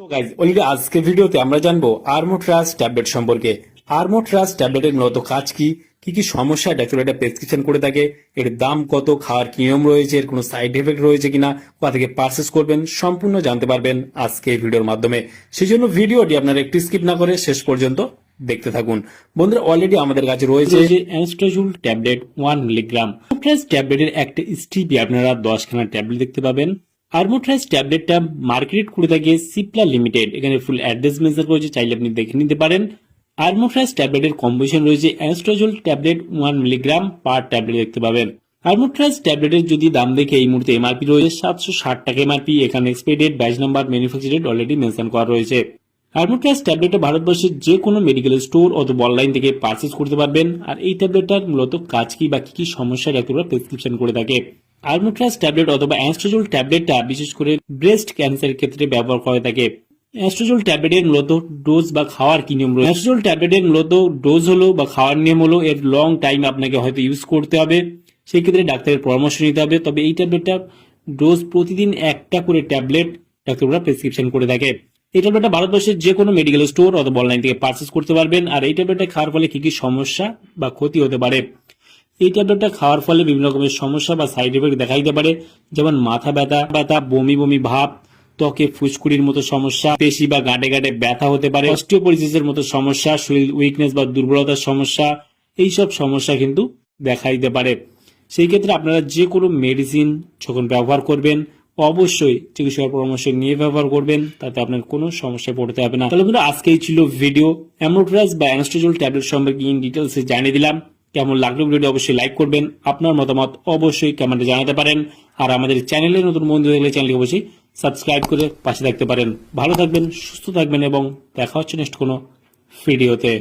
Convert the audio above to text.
তো গাইজ আজকে ভিডিওতে আমরা জানব আর্মোট্রাস ট্যাবলেট সম্পর্কে। আর্মোট্রাস ট্যাবলেটের মূলত কাজ কি? কি কি সমস্যা? ডাক্তার এটা প্রেসক্রিপশন করে থাকে। এর দাম কত? খাওয়ার কি নিয়ম রয়েছে? এর কোনো সাইড এফেক্ট রয়েছে কিনা? কোথা থেকে পারচেস করবেন? সম্পূর্ণ জানতে পারবেন আজকে ভিডিওর মাধ্যমে। সেই জন্য ভিডিওটি আপনারা একটু স্কিপ না করে শেষ পর্যন্ত দেখতে থাকুন। বন্ধুরা অলরেডি আমাদের কাছে রয়েছে অ্যানস্ট্রাজুল ট্যাবলেট ওয়ান মিলিগ্রাম ট্যাবলেটের একটা স্টিপি আপনারা দশখানা ট্যাবলেট দেখতে পাবেন। আর্মোট্রাস ট্যাবলেটটা মার্কেট করে থাকে সিপ্লা লিমিটেড। এখানে ফুল অ্যাড্রেস মেনশন করেছে চাইলে আপনি দেখে নিতে পারেন। আর্মোট্রাস ট্যাবলেটের কম্বিনেশন রয়েছে anastrozole tablet one milligram per tablet দেখতে পাবেন। আর্মোট্রাস ট্যাবলেটের যদি দাম দেখে এই মুহূর্তে এমআরপি রয়েছে সাতশো ষাট টাকা এমআরপি এখানে expiry batch number manufacture date already mention করা রয়েছে। আর্মোট্রাস ট্যাবলেটটা ভারতবর্ষের যে কোনো মেডিকেল স্টোর অথবা অনলাইন থেকে পারচেস করতে পারবেন। আর এই ট্যাবলেটটার মূলত কাজ কি বা কি কি সমস্যা ডাক্তাররা প্রেসক্রিপশন করে থাকে। আর্মোট্রাস ট্যাবলেট অথবা অ্যানস্ট্রাজোল ট্যাবলেটটা বিশেষ করে ব্রেস্ট ক্যান্সারের ক্ষেত্রে ব্যবহার করা থাকে অ্যাস্ট্রোজল ট্যাবলেটের মূলত ডোজ বা খাওয়ার কি নিয়ম রয়েছে? অ্যাস্ট্রোজল ট্যাবলেটের মূলত ডোজ হলো বা খাওয়ার নিয়ম হলো এর লং টাইম আপনাকে হয়তো ইউজ করতে হবে। সেই ক্ষেত্রে ডাক্তারের পরামর্শ নিতে হবে। তবে এই ট্যাবলেটটা ডোজ প্রতিদিন একটা করে ট্যাবলেট ডাক্তাররা প্রেসক্রিপশন করে থাকে। এই ট্যাবলেটটা ভারতবর্ষের যে কোনো মেডিকেল স্টোর অথবা অনলাইন থেকে পারচেস করতে পারবেন। আর এই ট্যাবলেটটা খাওয়ার ফলে কি কি সমস্যা বা ক্ষতি হতে পারে? এই ট্যাবলেটটা খাওয়ার ফলে বিভিন্ন রকমের সমস্যা বা সাইড এফেক্ট দেখা দিতে পারে। যেমন মাথা ব্যথা ব্যথা, বমি বমি ভাব, ত্বকে ফুসকুড়ির মতো সমস্যা, পেশি বা গাঁটে গাঁটে ব্যথা হতে পারে, অস্টিওপরিসিসের মতো সমস্যা, শরীর উইকনেস বা দুর্বলতার সমস্যা, এইসব সমস্যা কিন্তু দেখা দিতে পারে। সেই ক্ষেত্রে আপনারা যে কোনো মেডিসিন যখন ব্যবহার করবেন, অবশ্যই চিকিৎসকের পরামর্শ নিয়ে ব্যবহার করবেন, তাতে আপনার কোনো সমস্যায় পড়তে হবে না। তাহলে আজকেই ছিল ভিডিও অ্যামোট্রাস বা অ্যানাস্টোজল ট্যাবলেট সম্পর্কে ইন ডিটেলসে জানিয়ে দিলাম। কেমন লাগল ভিডিওটি অবশ্যই লাইক করবেন। আপনার মতামত অবশ্যই কমেন্টে জানাতে পারেন। আর আমাদের চ্যানেলে নতুন বন্ধু দেখলে চ্যানেলটি অবশ্যই সাবস্ক্রাইব করে পাশে থাকতে পারেন। ভালো থাকবেন, সুস্থ থাকবেন এবং দেখা হচ্ছে নেক্সট কোনো ভিডিওতে